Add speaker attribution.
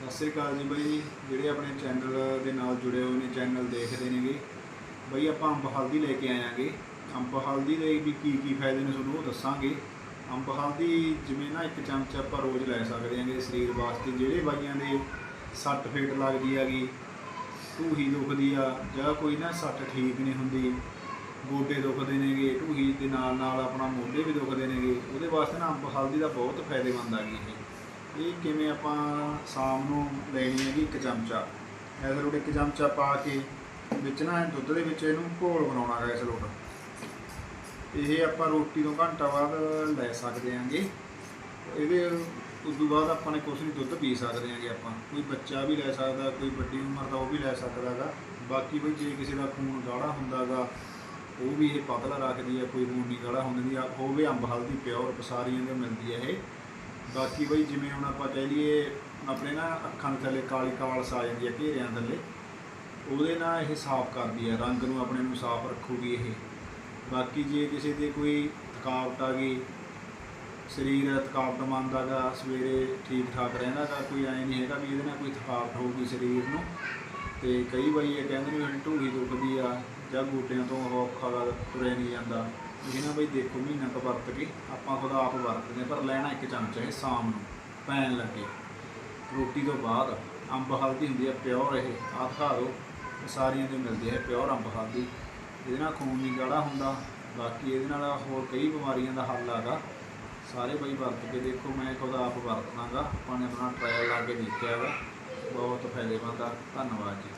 Speaker 1: ਸਤਿ ਸ੍ਰੀ ਅਕਾਲ ਜੀ ਬਾਈ ਜਿਹੜੇ ਆਪਣੇ ਚੈਨਲ ਦੇ ਨਾਲ ਜੁੜੇ ਹੋਏ ਨੇ ਚੈਨਲ ਦੇਖਦੇ ਨੇਗੇ ਬਈ ਆਪਾਂ ਅੰਬ ਹਲਦੀ ਲੈ ਕੇ ਆਇਆਂਗੇ। ਅੰਬ ਹਲਦੀ ਦੇ ਵੀ ਕੀ ਕੀ ਫਾਇਦੇ ਨੇ ਤੁਹਾਨੂੰ ਉਹ ਦੱਸਾਂਗੇ। ਅੰਬ ਹਲਦੀ ਜਿਵੇਂ ਨਾ ਇੱਕ ਚਮਚ ਆਪਾਂ ਰੋਜ਼ ਲੈ ਸਕਦੇ ਹਾਂਗੇ ਸਰੀਰ ਵਾਸਤੇ, ਜਿਹੜੇ ਬਾਈਆਂ ਦੇ ਸੱਟ ਫੇਟ ਲੱਗਦੀ ਹੈਗੀ, ਢੂਹੀ ਦੁਖਦੀ ਆ, ਜਾਂ ਕੋਈ ਨਾ ਸੱਟ ਠੀਕ ਨਹੀਂ ਹੁੰਦੀ, ਗੋਡੇ ਦੁਖਦੇ ਨੇਗੇ, ਢੂਹੀ ਦੇ ਨਾਲ ਨਾਲ ਆਪਣਾ ਮੋਢੇ ਵੀ ਦੁਖਦੇ ਨੇਗੇ, ਉਹਦੇ ਵਾਸਤੇ ਨਾ ਅੰਬ ਹਲਦੀ ਦਾ ਬਹੁਤ ਫਾਇਦੇਮੰਦ ਹੈਗੀ ਇਹ। ਇਹ ਕਿਵੇਂ ਆਪਾਂ ਸ਼ਾਮ ਨੂੰ ਲੈਣੀ ਹੈਗੀ ਇੱਕ ਚਮਚਾ। ਇਸ ਲੋਟ ਇੱਕ ਚਮਚਾ ਪਾ ਕੇ ਵਿੱਚ ਨਾ ਦੁੱਧ ਦੇ ਵਿੱਚ ਇਹਨੂੰ ਘੋਲ ਬਣਾਉਣਾ ਹੈ ਇਸ ਲੋਟ। ਇਹ ਆਪਾਂ ਰੋਟੀ ਤੋਂ ਘੰਟਾ ਬਾਅਦ ਲੈ ਸਕਦੇ ਹਾਂਗੇ। ਇਹਦੇ ਉਸ ਤੋਂ ਬਾਅਦ ਆਪਾਂ ਨੇ ਕੁਛ ਨਹੀਂ ਦੁੱਧ ਪੀ ਸਕਦੇ ਹਾਂਗੇ ਆਪਾਂ। ਕੋਈ ਬੱਚਾ ਵੀ ਲੈ ਸਕਦਾ, ਕੋਈ ਵੱਡੀ ਉਮਰ ਦਾ ਉਹ ਵੀ ਲੈ ਸਕਦਾ ਗਾ। ਬਾਕੀ ਬਈ ਜੇ ਕਿਸੇ ਦਾ ਖੂਨ ਗਾੜਾ ਹੁੰਦਾਗਾ ਉਹ ਵੀ ਇਹ ਪਤਲਾ ਰੱਖਦੀ ਹੈ, ਕੋਈ ਖੂਨ ਨਹੀਂ ਗਾੜਾ ਹੁੰਦੀ ਆ। ਹੋਵੇ ਅੰਬ, ਹਲਦੀ, ਪਿਓਰ, ਪਸਾਰੀਆਂ ਦੇ ਮਿਲਦੀ ਹੈ ਇਹ। ਬਾਕੀ ਬਈ ਜਿਵੇਂ ਹੁਣ ਆਪਾਂ ਕਹਿ ਲਈਏ ਆਪਣੇ ਨਾ ਅੱਖਾਂ ਦੇ ਥੱਲੇ ਕਾਲੀ ਕਾਲਸ ਆ ਜਾਂਦੀ ਹੈ ਘੇਰਿਆਂ ਥੱਲੇ, ਉਹਦੇ ਨਾਲ ਇਹ ਸਾਫ਼ ਕਰਦੀ ਆ, ਰੰਗ ਨੂੰ ਆਪਣੇ ਨੂੰ ਸਾਫ਼ ਰੱਖੂਗੀ ਇਹ। ਬਾਕੀ ਜੇ ਕਿਸੇ ਦੇ ਕੋਈ ਥਕਾਵਟ ਆ ਗਈ, ਸਰੀਰ ਥਕਾਵਟ ਮੰਨਦਾ ਗਾ, ਸਵੇਰੇ ਠੀਕ ਠਾਕ ਰਹਿੰਦਾ ਗਾ, ਕੋਈ ਐ ਨਹੀਂ ਹੈਗਾ ਵੀ ਇਹਦੇ ਨਾਲ ਕੋਈ ਥਕਾਵਟ ਹੋਊਗੀ ਸਰੀਰ ਨੂੰ, ਤੇ ਕਈ ਵਾਰੀ ਇਹ ਕਹਿੰਦੇ ਨੇ ਵੀ ਢੂਹੀ ਦੁਖਦੀ ਆ ਜਾਂ ਗੋਡਿਆਂ ਤੋਂ ਔਖਾ ਤੁਰਿਆ ਨਹੀਂ ਜਾਂਦਾ। ਇਹ ਨਾ ਬਈ ਦੇਖੋ ਮਹੀਨਾ ਕੁ ਵਰਤ ਕੇ ਆਪਾਂ ਖੁਦ ਆਪ ਵਰਤਦੇ ਹਾਂ, ਪਰ ਲੈਣਾ ਇੱਕ ਚਮਚਾ ਇਹ ਸ਼ਾਮ ਨੂੰ ਪੈਣ ਲੱਗੇ। ਰੋਟੀ ਤੋਂ ਬਾਅਦ ਅੰਬ ਹਲਦੀ ਹੁੰਦੀ ਹੈ ਪਿਓਰ ਇਹ ਆਹ ਦਿਖਾ ਦਿਓ ਇਹ ਸਾਰੀਆਂ ਦੇ ਮਿਲਦੀ ਹੈ ਪਿਓਰ ਅੰਬ ਹਲਦੀ। ਇਹਦੇ ਨਾਲ ਖੂਨ ਨਹੀਂ ਗਾੜਾ ਹੁੰਦਾ ਬਾਕੀ ਇਹਦੇ ਨਾਲ ਹੋਰ ਕਈ ਬਿਮਾਰੀਆਂ ਦਾ ਹੱਲ ਹੈਗਾ। ਸਾਰੇ ਬਈ ਵਰਤ ਕੇ ਦੇਖੋ ਮੈਂ ਖੁਦ ਆਪ ਵਰਤਣਾਗਾ ਆਪਾਂ ਨੇ ਆਪਣਾ ਟਰਾਇਲ ਲਾ ਕੇ ਦੇਖਿਆ ਵਾ। ਬਹੁਤ ਫਾਇਦੇਮੰਦ ਆ ਧੰਨਵਾਦ ਜੀ।